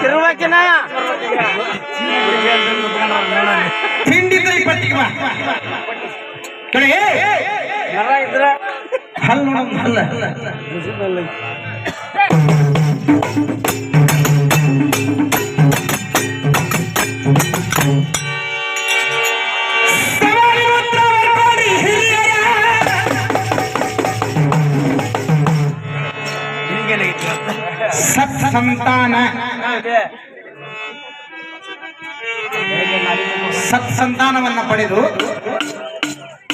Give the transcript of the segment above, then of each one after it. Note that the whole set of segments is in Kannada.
ತಿರುವಾಕಿನ ತಿಂಡಿ ಇದ್ರೆ ಈ ಪಟ್ಟಿಗೆ ಬಾ ಕಡೆಗೆ ಮರ ಇದ್ರ ಹಲ್ಲು ನೋಡೋದು ಹಲ್ಲ ಸತ್ ಸಂತಾನವನ್ನ ಪಡೆದು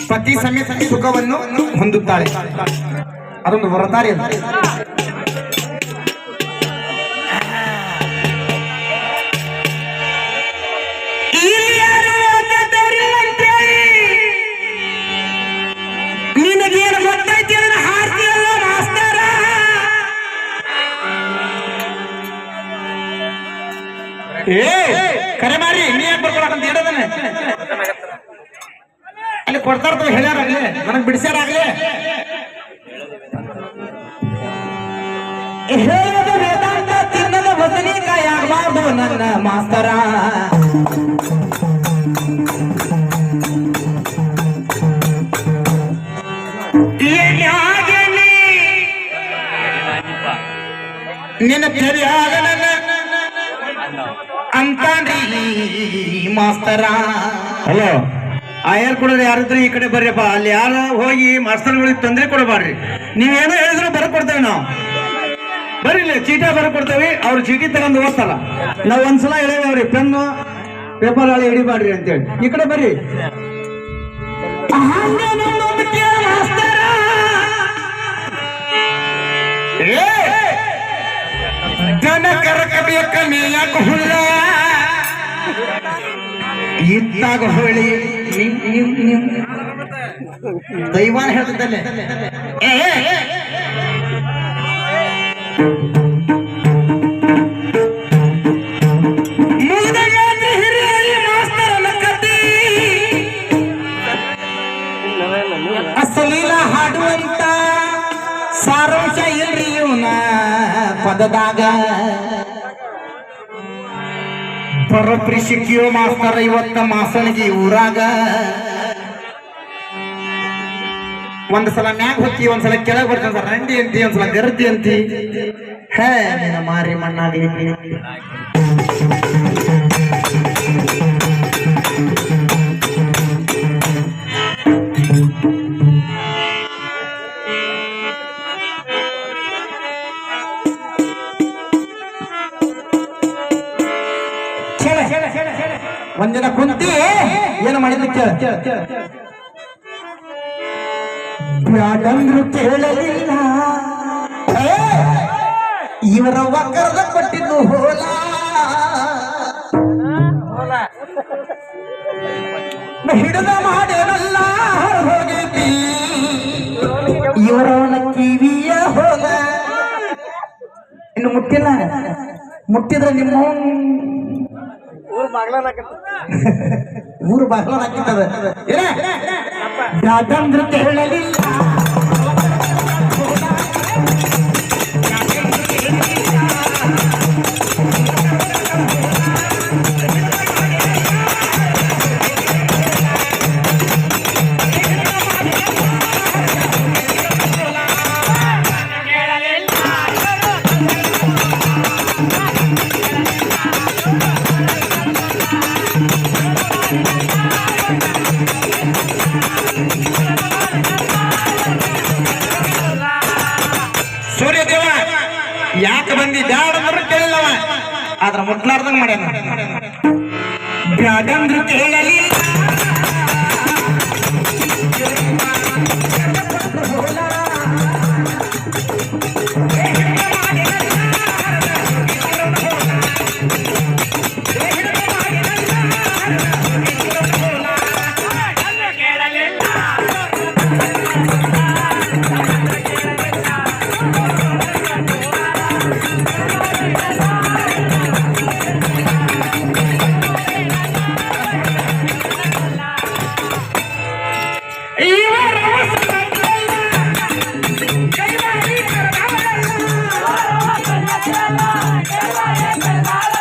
ಪತಿ ಸಮೇತ ಸುಖವನ್ನು ಹೊಂದುತ್ತಾಳೆ. ಅದೊಂದು ವರದಾರಿ ಏ ಕರೆ ಮಾಡಿ ನೀ ಯಾಕೆ ಬರ್ಕೊಳಕಂತ? ಹೇಳದನೆ ಅಲ್ಲಿ ಕೊಡ್ತಾರ ಹೇಳ್ಯಾರಾಗ್ಲಿ ನನಗ್ ಬಿಡಿಸ್ಯಾರಾಗ್ಲಿ. ಹೇಳದ ವೇದಾಂತ ತಿನ್ನದ ಬದನೆಕಾಯಿ ಆಗಬಾರ್ದು ನನ್ನ ಮಾಸ್ತರ. ನಿನ್ನ ತೆರೆಯಾಗ ನನ್ನ ಅಂತಾನ್ರಿ ಮಾಸ್ತರ. ಹಲೋ. ಆಯರ್ ಕೊಡೋರು ಯಾರಿದ್ರು ಈ ಕಡೆ ಬರ್ರಿಪ್ಪ. ಅಲ್ಲಿ ಯಾರು ಹೋಗಿ ಮಾಸ್ತರ್ಗಳಿಗೆ ತೊಂದರೆ ಕೊಡಬಾರ್ರಿ ನೀವೇನೋ ಹೇಳಿದ್ರು ಬರ್ಕೊಡ್ತೇವೆ ನಾವು. ಬರ್ರಿ ಚೀಟ ಬರ ಬರ್ಕೊಡ್ತೇವೆ. ಅವ್ರು ಚೀಟಿ ತಗೊಂಡು ಓದ್ತಲ್ಲ ನಾವು ಒಂದ್ಸಲ ಹೇಳೇವಿ ಅವ್ರಿಗೆ ಪೆನ್ನು ಪೇಪರ್ ಅಲ್ಲಿ ಹಿಡಿಬಾರ್ರಿ ಅಂತೇಳಿ. ಈ ಕಡೆ ಬರ್ರಿ. ದನ ಕರಕಬೇಕ ಮೇಯಾಕ ಹುಲ್ಲ ಇತ್ತಾಗ ಹೊಳಿ ದೈವಾನ ಹೇಳ್ತಿದ್ದಲ್ಲೇ. ಅಸಲೀಲ ಹಾಡುವಂತ ಸಾರಾಂಶ ಇಲ್ರಿ ಇವನ ಪದದಾಗ. ಬರೋಬ್ರಿ ಶಿಕ್ಕಿಯೋ ಮಾಸ್ತರ, ಇವತ್ತ ಮಾಸನಿಗೆ ಊರಾಗ. ಒಂದ್ ಸಲ ಮ್ಯಾಗ ಹೊತ್ತಿ ಒಂದ್ಸಲ ಕೆಳಗ್ ಬರ್ತಾನ ಸರ್ ರಂಡಿ ಅಂತಿ ಒಂದ್ಸಲ ಗರ್ದಿ ಅಂತಿ. ಹೇ ಮಾರಿ ಮಣ್ಣಾಗೈತಿ. ಒಂದಿನ ಕುಂತಿ ಏನು ಮಾಡಿದ್ರು ಕೇಳ. ಕೇಳ ಕೇಳ ಬ್ಯಾಡಂದ್ರು ಕೇಳಲಿಲ್ಲ. ಇವರ ಒಕ್ಕರದ ಕೊಟ್ಟಿದ್ದು ಹೋಲ. ಹಿಡಿದ ಮಾಡೇನಲ್ಲ ಹೋಗೈತಿ. ಇವರವನ ಕಿವಿಯ ಹೋಲ ಇನ್ನು ಮುಟ್ಟಿಲ್ಲ. ಮುಟ್ಟಿದ್ರೆ ನಿಮ್ಮ ಊರ್ ಬಾಗ್ಲ ಊರು ಬಾಗ್ಲ ಹಾಕಿರ್ತದ ಯಾಕಂದ್ರೆ ಕೇಳಲಿಲ್ಲ. ಆದ್ರ ಮುಟ್ಲಾರ್ದಂಗ ಮಾಡ್ಯಾನ. ಬ್ಯಾಡಂದ್ರ ಕೇಳಲಿಲ್ಲ பாராயங்கள் பாராயங்கள்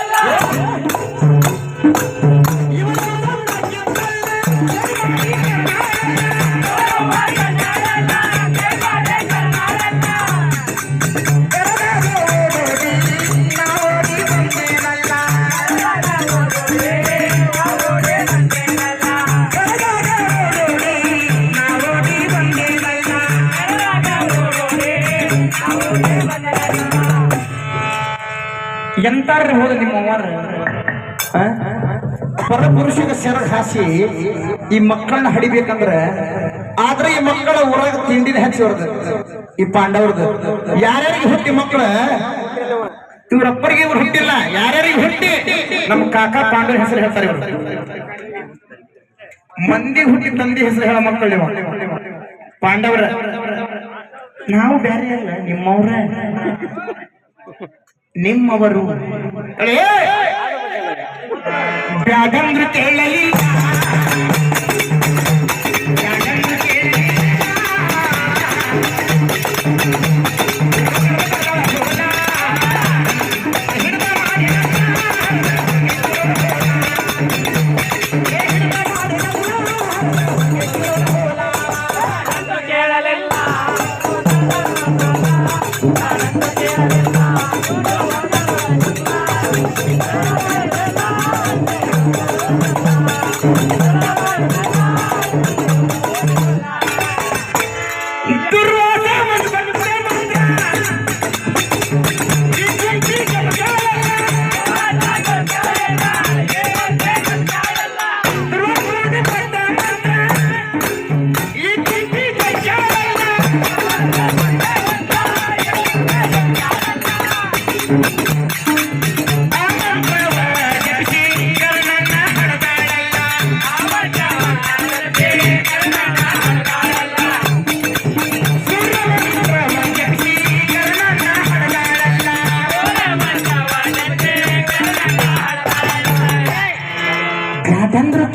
ಹೋದ ನಿಮ್ಮ ಅವ್ವಾರ? ಪರಪುರುಷಗ ಸೆರಗ್ ಹಾಸಿ ಈ ಮಕ್ಕಳನ್ನ ಹಡಿಬೇಕಂದ್ರ ಆದ್ರೆ ಈ ಮಕ್ಕಳ ಊರಾಗ ತಿಂಡಿನ ಹಚ್ಚಿ ಹೊರದ ಈ ಪಾಂಡವ್ರದ. ಯಾರ್ಯಾರಿಗೆ ಹುಟ್ಟಿ ಮಕ್ಕಳ ಇವ್ರಪ್ಪರಿಗೆ ಇವ್ರು ಹುಟ್ಟಿಲ್ಲ, ಯಾರ್ಯಾರಿಗೆ ಹುಟ್ಟಿ? ನಮ್ಮ ಕಾಕಾ ಪಾಂಡವ್ರ ಹೆಸರು ಹೇಳ್ತಾರೆ ಇವ್ರು. ಮಂದಿ ಹುಟ್ಟಿ ತಂದೆ ಹೆಸರು ಹೇಳ ಮಕ್ಕಳು ಪಾಂಡವರ. ನಾವು ಬೇರೆ ಅಲ್ಲ, ನಿಮ್ಮವ್ರ. ನಿಮ್ಮವರು. ಅಳೇ ಕೇಳಲಿಲ್ಲ ಕೇಳಲಿ. Alejandro